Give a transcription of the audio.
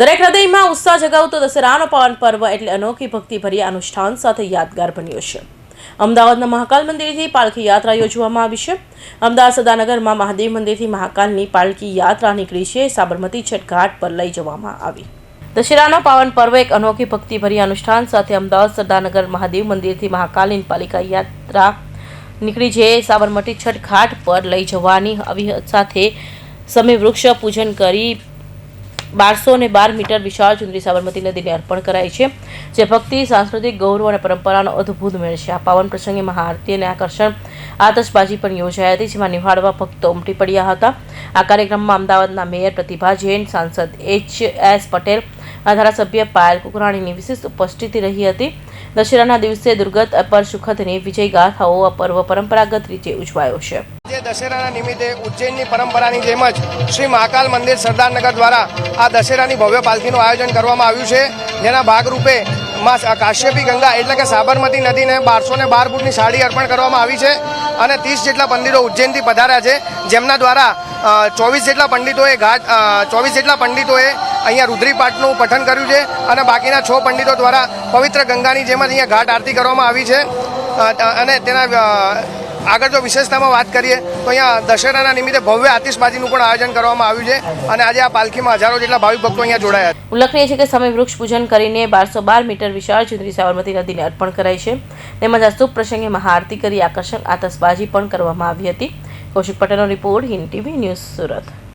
દરેક હૃદયમાં ઉત્સાહ જગાવતો દશેરાનો પાવન પર્વ એટલે અનોખી ભક્તિભરી અનુષ્ઠાન સાથે યાદગાર બન્યો છે. અમદાવાદના મહાકાલ મંદિરથી પાલખી યાત્રા યોજવામાં આવી છે. અમદાવાદ સદાનગરમાં મહાદેવ મંદિરથી મહાકાલની પાલખી યાત્રા નીકળી છે. સાબરમતી છઠ ઘાટ પર લઈ જવામાં આવી. દશેરાનો પાવન પર્વ એક અનોખી ભક્તિભરી અનુષ્ઠાન સાથે અમદાવાદ સરદારનગર મહાદેવ મંદિરથી મહાકાલીન પાલિકા યાત્રા નીકળી છે. સાબરમતી છઠ ઘાટ પર લઈ જવાની આવી સાથે સમય વૃક્ષ પૂજન કરી બારસો ને બાર મીટર વિશાળ ચુંદરી સાબરમતી નદીને અર્પણ કરાઈ છે, જે ભક્તિ, સાંસ્કૃતિક ગૌરવ અને પરંપરાનો અદ્ભુત મેળ છે. આ પાવન પ્રસંગે મહાઆરતી અને આકર્ષણ આતશબાજી પણ યોજાઈ હતી, જેમાં નિહાળવા ભક્તો ઉમટી પડ્યા હતા. આ કાર્યક્રમમાં અમદાવાદના મેયર પ્રતિભા જૈન, સાંસદ એચ એસ પટેલ ધારાસભ્ય પાયલ કુકરાણીની વિશિષ્ટ ઉપસ્થિતિ રહી હતી. દશેરાના દિવસે દુર્ગત અપર સુખદની વિજય ગાથાઓ પર્વ પરંપરાગત રીતે ઉજવાયો છે. આજે દશેરાના નિમિત્તે ઉજ્જૈનની પરંપરાની જેમ જ શ્રી મહાકાલ મંદિર સરદારનગર દ્વારા આ દશેરાની ભવ્ય પાલખીનું આયોજન કરવામાં આવ્યું છે. જેના ભાગરૂપે માં કાશ્યપી ગંગા એટલે કે સાબરમતી નદીને બારસો ને બાર ફૂટની સાડી અર્પણ કરવામાં આવી છે અને ત્રીસ જેટલા પંડિતો ઉજ્જૈનથી પધાર્યા છે. જેમના દ્વારા ચોવીસ જેટલા પંડિતોએ ઘાટ ચોવીસ જેટલા પંડિતોએ અહીંયા રુદ્રીપાઠનું પઠન કર્યું છે અને બાકીના છ પંડિતો દ્વારા પવિત્ર ગંગાની જેમ જ અહીંયા ઘાટ આરતી કરવામાં આવી છે. અને તેના આગળ જો વિશેષતામાં વાત કરીએ, તો અહીંયા દશેરાના નિમિત્તે ભવ્ય આતિશબાજીનું પણ આયોજન કરવામાં આવ્યું છે અને આજે આ પાલખીમાં હજારો જેટલા ભાવિક ભક્તો અહીંયા જોડાયા છે. ઉલ્લેખનીય છે કે સમય વૃક્ષ પૂજન કરીને બારસો બાર મીટર વિશાળ ચુંદરી સાબરમતી નદીને અર્પણ કરાઈ છે. તેમજ આ પ્રસંગે મહાઆરતી કરી આકર્ષક આતશબાજી પણ કરવામાં આવી હતી. કૌશિક પટેલનો report Hind TV news Surat.